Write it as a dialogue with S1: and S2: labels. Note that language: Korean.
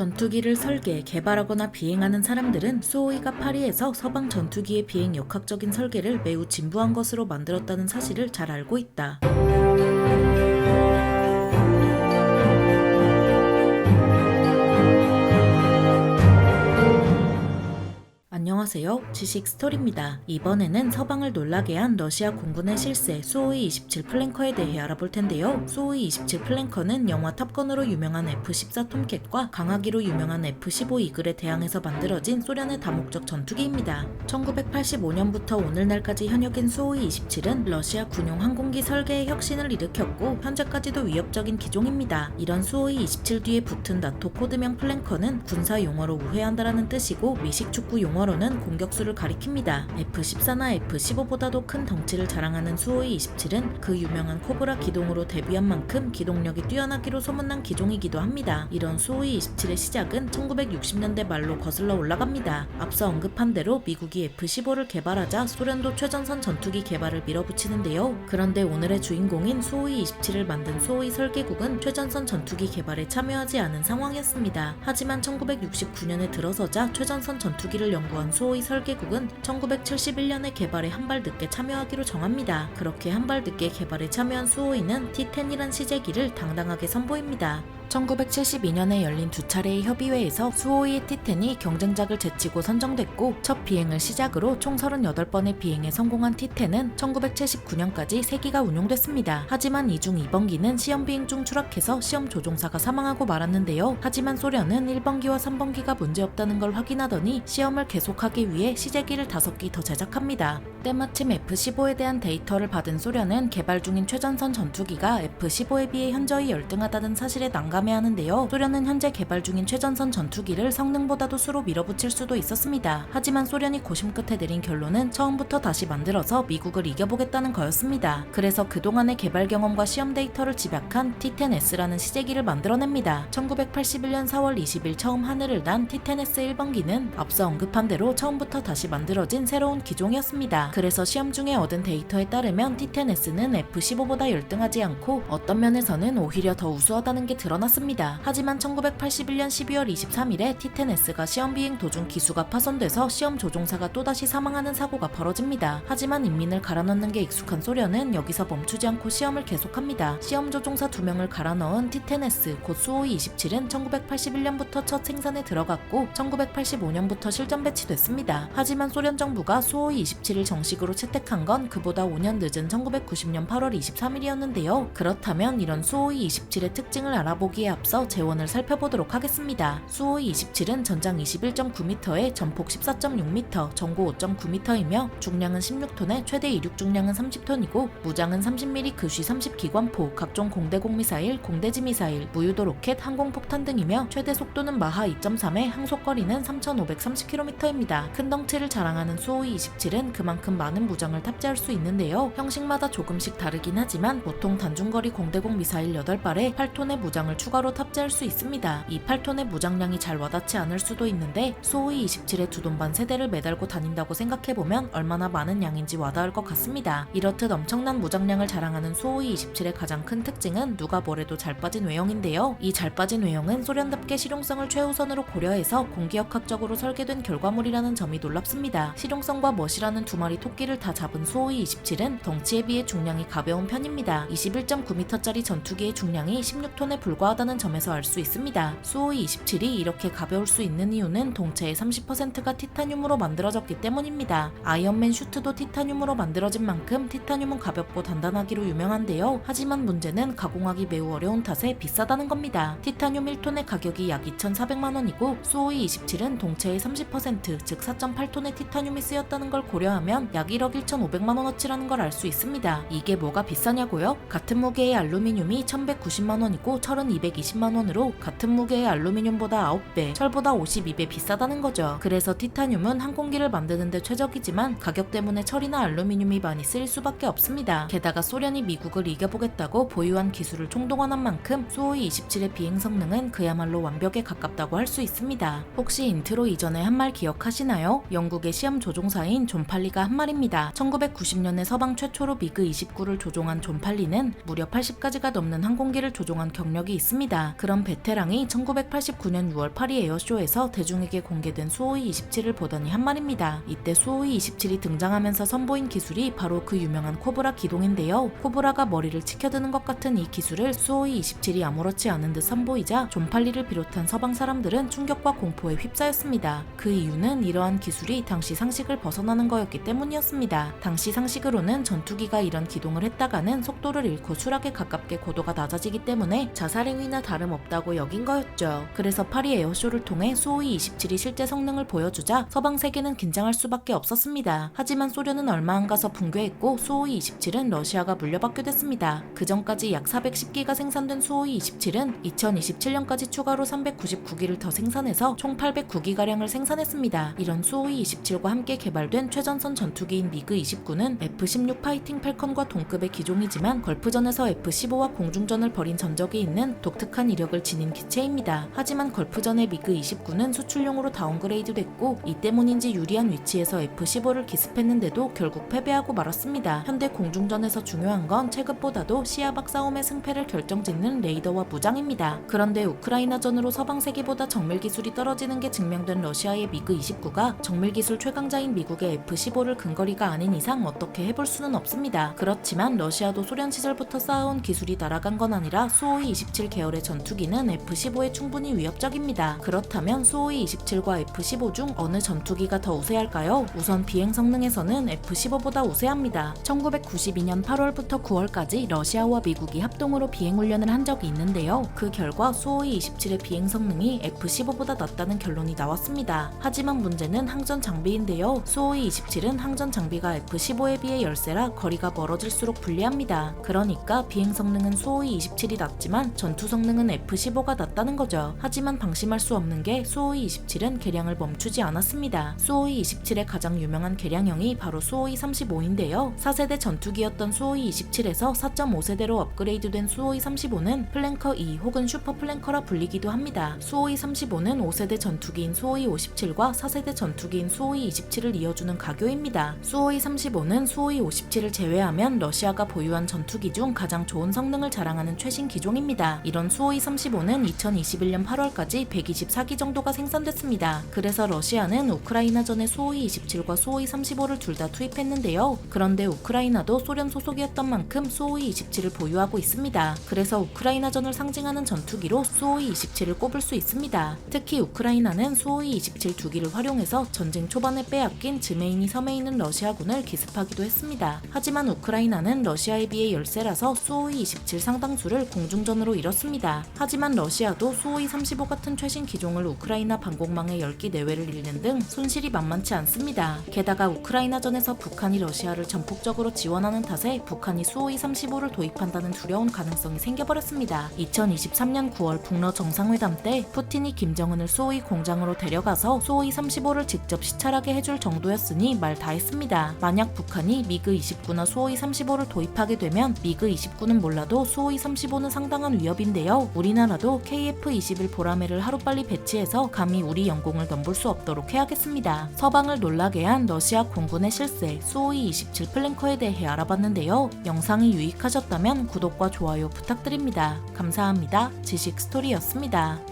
S1: 전투기를 설계, 개발하거나 비행하는 사람들은 수호이가 파리에서 서방 전투기의 비행 역학적인 설계를 매우 진부한 것으로 만들었다는 사실을 잘 알고 있다. 안녕하세요. 지식 스토리입니다. 이번에는 서방을 놀라게 한 러시아 공군의 실세 소호이 27 플랭커에 대해 알아볼 텐데요. 소호이 27 플랭커는 영화 탑건으로 유명한 F-14 톰캣과 강하기로 유명한 F-15 이글에 대항해서 만들어진 소련의 다목적 전투기입니다. 1985년부터 오늘날까지 현역인 소호이 27은 러시아 군용 항공기 설계의 혁신을 일으켰고 현재까지도 위협적인 기종입니다. 이런 수호이 27 뒤에 붙은 나토 코드명 플랭커는 군사 용어로 우회한다라는 뜻이고 미식 축구 용어로는 공격수를 가리킵니다. F-14나 F-15보다도 큰 덩치를 자랑하는 수호이 27은 그 유명한 코브라 기동으로 데뷔한 만큼 기동력이 뛰어나기로 소문난 기종이기도 합니다. 이런 수호이 27의 시작은 1960년대 말로 거슬러 올라갑니다. 앞서 언급한 대로 미국이 F-15를 개발하자 소련도 최전선 전투기 개발을 밀어붙이는데요. 그런데 오늘의 주인공인 수호이 27을 만든 수호이 설계국은 최전선 전투기 개발에 참여하지 않은 상황이었습니다. 하지만 1969년에 들어서자 최전선 전투기를 연구한 수호 이 설계국은 1971년에 개발에 한 발 늦게 참여하기로 정합니다. 그렇게 한 발 늦게 개발에 참여한 수호이는 T10이란 시제기를 당당하게 선보입니다. 1972년에 열린 두 차례의 협의회에서 수호이의 T10이 경쟁작을 제치고 선정됐고 첫 비행을 시작으로 총 38번의 비행에 성공한 T10은 1979년까지 3기가 운용됐습니다. 하지만 이 중 2번기는 시험 비행 중 추락해서 시험 조종사가 사망하고 말았는데요. 하지만 소련은 1번기와 3번기가 문제없다는 걸 확인하더니 시험을 계속하기 위해 시제기를 5기 더 제작합니다. 때마침 F-15에 대한 데이터를 받은 소련은 개발 중인 최전선 전투기가 F-15에 비해 현저히 열등하다는 사실에 난감 해하는데요. 소련은 현재 개발 중인 최전선 전투기를 성능보다도 수로 밀어붙일 수도 있었습니다. 하지만 소련이 고심 끝에 내린 결론은 처음부터 다시 만들어서 미국을 이겨보겠다는 거였습니다. 그래서 그동안의 개발 경험과 시험 데이터를 집약한 T-10S라는 시제기를 만들어냅니다. 1981년 4월 20일 처음 하늘을 난 T-10S 1번기는 앞서 언급한 대로 처음부터 다시 만들어진 새로운 기종이었습니다. 그래서 시험 중에 얻은 데이터에 따르면 T-10S는 F-15보다 열등하지 않고 어떤 면에서는 오히려 더 우수하다는 게 드러났습니다. 하지만 1981년 12월 23일에 T-10S가 시험 비행 도중 기수가 파손돼서 시험 조종사가 또다시 사망하는 사고가 벌어집니다. 하지만 인민을 갈아 넣는 게 익숙한 소련은 여기서 멈추지 않고 시험을 계속합니다. 시험 조종사 2명을 갈아 넣은 T-10S 곧 수호이 27은 1981년부터 첫 생산에 들어갔고 1985년부터 실전 배치됐습니다. 하지만 소련 정부가 수호이 27을 정식으로 채택한 건 그보다 5년 늦은 1990년 8월 23일이었는데요. 그렇다면 이런 수호이 27의 특징을 알아보기 에 앞서 재원을 살펴보도록 하겠습니다. 수호이 27은 전장 21.9m에 전폭 14.6m, 전고 5.9m이며 중량은 16톤에 최대 이륙 중량은 30톤이고 무장은 30mm 그쉬 30기관포, 각종 공대공 미사일, 공대지 미사일, 무유도 로켓, 항공폭탄 등이며 최대 속도는 마하 2.3에 항속거리는 3,530km입니다. 큰 덩치를 자랑하는 수호이 27은 그만큼 많은 무장을 탑재할 수 있는데요. 형식마다 조금씩 다르긴 하지만 보통 단중거리 공대공 미사일 8발에 8톤의 무장을 추 가로 탑재할 수 있습니다. 이 8톤의 무장량이 잘 와닿지 않을 수도 있는데 수호이 27의 두 돈반 세대를 매달고 다닌다고 생각해보면 얼마나 많은 양인지 와닿을 것 같습니다. 이렇듯 엄청난 무장량을 자랑하는 수호이 27의 가장 큰 특징은 누가 뭐래도 잘 빠진 외형인데요. 이 잘 빠진 외형은 소련답게 실용성을 최우선으로 고려해서 공기역학적으로 설계된 결과물이라는 점이 놀랍습니다. 실용성과 멋이라는 두 마리 토끼를 다 잡은 수호이 27은 덩치에 비해 중량이 가벼운 편입니다. 21.9m짜리 전투기의 중량이 16톤에 불과하다 는 점에서 알 수 있습니다. 수호이 27이 이렇게 가벼울 수 있는 이유는 동체의 30%가 티타늄으로 만들어졌기 때문입니다. 아이언맨 슈트도 티타늄으로 만들어진 만큼 티타늄은 가볍고 단단하기로 유명한데요. 하지만 문제는 가공하기 매우 어려운 탓에 비싸다는 겁니다. 티타늄 1톤의 가격이 약 2,400만 원이고 수호이 27은 동체의 30%, 즉 4.8톤의 티타늄이 쓰였다는 걸 고려하면 약 1억 1,500만 원어치라는 걸 알 수 있습니다. 이게 뭐가 비싸냐고요? 같은 무게의 알루미늄이 1,190만 원이고 철은 220만 원으로 같은 무게의 알루미늄보다 9배, 철보다 52배 비싸다는 거죠. 그래서 티타늄은 항공기를 만드는데 최적이지만 가격 때문에 철이나 알루미늄이 많이 쓰일 수밖에 없습니다. 게다가 소련이 미국을 이겨보겠다고 보유한 기술을 총동원한 만큼 수호이 27의 비행 성능은 그야말로 완벽에 가깝다고 할 수 있습니다. 혹시 인트로 이전에 한 말 기억하시나요? 영국의 시험 조종사인 존 팔리가 한 말입니다. 1990년에 서방 최초로 미그 29를 조종한 존 팔리는 무려 80가지가 넘는 항공기를 조종한 경력이 있습니다. 있습니다. 그런 베테랑이 1989년 6월 파리 에어쇼에서 대중에게 공개된 수호이 27을 보더니 한 말입니다. 이때 수호이 27이 등장하면서 선보인 기술이 바로 그 유명한 코브라 기동인데요. 코브라가 머리를 치켜드는 것 같은 이 기술을 수호이 27이 아무렇지 않은 듯 선보이자 존팔리를 비롯한 서방 사람들은 충격과 공포에 휩싸였습니다. 그 이유는 이러한 기술이 당시 상식을 벗어나는 거였기 때문이었습니다. 당시 상식으로는 전투기가 이런 기동을 했다가는 속도를 잃고 추락에 가깝게 고도가 낮아지기 때문에 자살 행 위나 다름없다고 여긴 거였죠. 그래서 파리 에어쇼를 통해 수호이 27이 실제 성능을 보여주자 서방 세계는 긴장할 수밖에 없었습니다. 하지만 소련은 얼마 안 가서 붕괴했고 수호이 27은 러시아가 물려받게 됐습니다. 그 전까지 약 410기가 생산된 수호이 27은 2027년까지 추가로 399기를 더 생산해서 총 809기가량을 생산했습니다. 이런 수호이 27과 함께 개발된 최전선 전투기인 미그 29는 F-16 파이팅 펠컨과 동급의 기종이지만 걸프전에서 F-15와 공중전을 벌인 전적이 있는 독특한 이력을 지닌 기체입니다. 하지만 걸프전의 미그 29는 수출용으로 다운그레이드 됐고 이 때문인지 유리한 위치에서 F-15를 기습했는데도 결국 패배하고 말았습니다. 현대 공중전에서 중요한 건 체급보다도 시야박 싸움의 승패를 결정짓는 레이더와 무장입니다. 그런데 우크라이나전으로 서방 세계보다 정밀 기술이 떨어지는 게 증명된 러시아의 미그 29가 정밀 기술 최강자인 미국의 F-15를 근거리가 아닌 이상 어떻게 해볼 수는 없습니다. 그렇지만 러시아도 소련 시절부터 쌓아온 기술이 날아간 건 아니라 수호이 27 계열의 전투기는 F-15에 충분히 위협적입니다. 그렇다면 수호이 27과 F-15 중 어느 전투기가 더 우세할까요? 우선 비행 성능에서는 F-15보다 우세합니다. 1992년 8월부터 9월까지 러시아와 미국이 합동으로 비행 훈련을 한 적이 있는데요. 그 결과 수호이 27의 비행 성능이 F-15보다 낮다는 결론이 나왔습니다. 하지만 문제는 항전 장비인데요. 수호이 27은 항전 장비가 F-15에 비해 열세라 거리가 멀어질수록 불리합니다. 그러니까 비행 성능은 수호이 27이 낮지만 전투 성능은 F-15가 낮다는 거죠. 하지만 방심할 수 없는 게 수호이 27은 개량을 멈추지 않았습니다. 수호이 27의 가장 유명한 개량형이 바로 수호이 35인데요. 4세대 전투기였던 수호이 27에서 4.5세대로 업그레이드된 수호이 35는 플랭커 2 혹은 슈퍼 플랭커라 불리기도 합니다. 수호이 35는 5세대 전투기인 수호이 57과 4세대 전투기인 수호이 27을 이어주는 가교입니다. 수호이 35는 수호이 57을 제외하면 러시아가 보유한 전투기 중 가장 좋은 성능을 자랑하는 최신 기종입니다. 이런 수호이 35는 2021년 8월까지 124기 정도가 생산됐습니다. 그래서 러시아는 우크라이나전에 수호이 27과 수호이 35를 둘 다 투입했는데요. 그런데 우크라이나도 소련 소속이었던 만큼 수호이 27을 보유하고 있습니다. 그래서 우크라이나전을 상징하는 전투기로 수호이 27을 꼽을 수 있습니다. 특히 우크라이나는 수호이 27 두기를 활용해서 전쟁 초반에 빼앗긴 즈메이니 섬에 있는 러시아군을 기습하기도 했습니다. 하지만 우크라이나는 러시아에 비해 열세라서 수호이 27 상당수를 공중전으로 잃었습니다. 하지만 러시아도 수호이 35 같은 최신 기종을 우크라이나 방공망의 10기 내외를 잃는 등 손실이 만만치 않습니다. 게다가 우크라이나전에서 북한이 러시아를 전폭적으로 지원하는 탓에 북한이 수호이 35를 도입한다는 두려운 가능성이 생겨버렸습니다. 2023년 9월 북러 정상회담 때 푸틴이 김정은을 수호이 공장으로 데려가서 수호이 35를 직접 시찰하게 해줄 정도였으니 말 다 했습니다. 만약 북한이 미그 29나 수호이 35를 도입하게 되면 미그 29는 몰라도 수호이 35는 상당한 위협인 데요. 우리나라도 KF-21 보라매를 하루빨리 배치해서 감히 우리 영공을 넘볼 수 없도록 해야겠습니다. 서방을 놀라게 한 러시아 공군의 실세 수호이 27 플랭커에 대해 알아봤는데요. 영상이 유익하셨다면 구독과 좋아요 부탁드립니다. 감사합니다. 지식 스토리였습니다.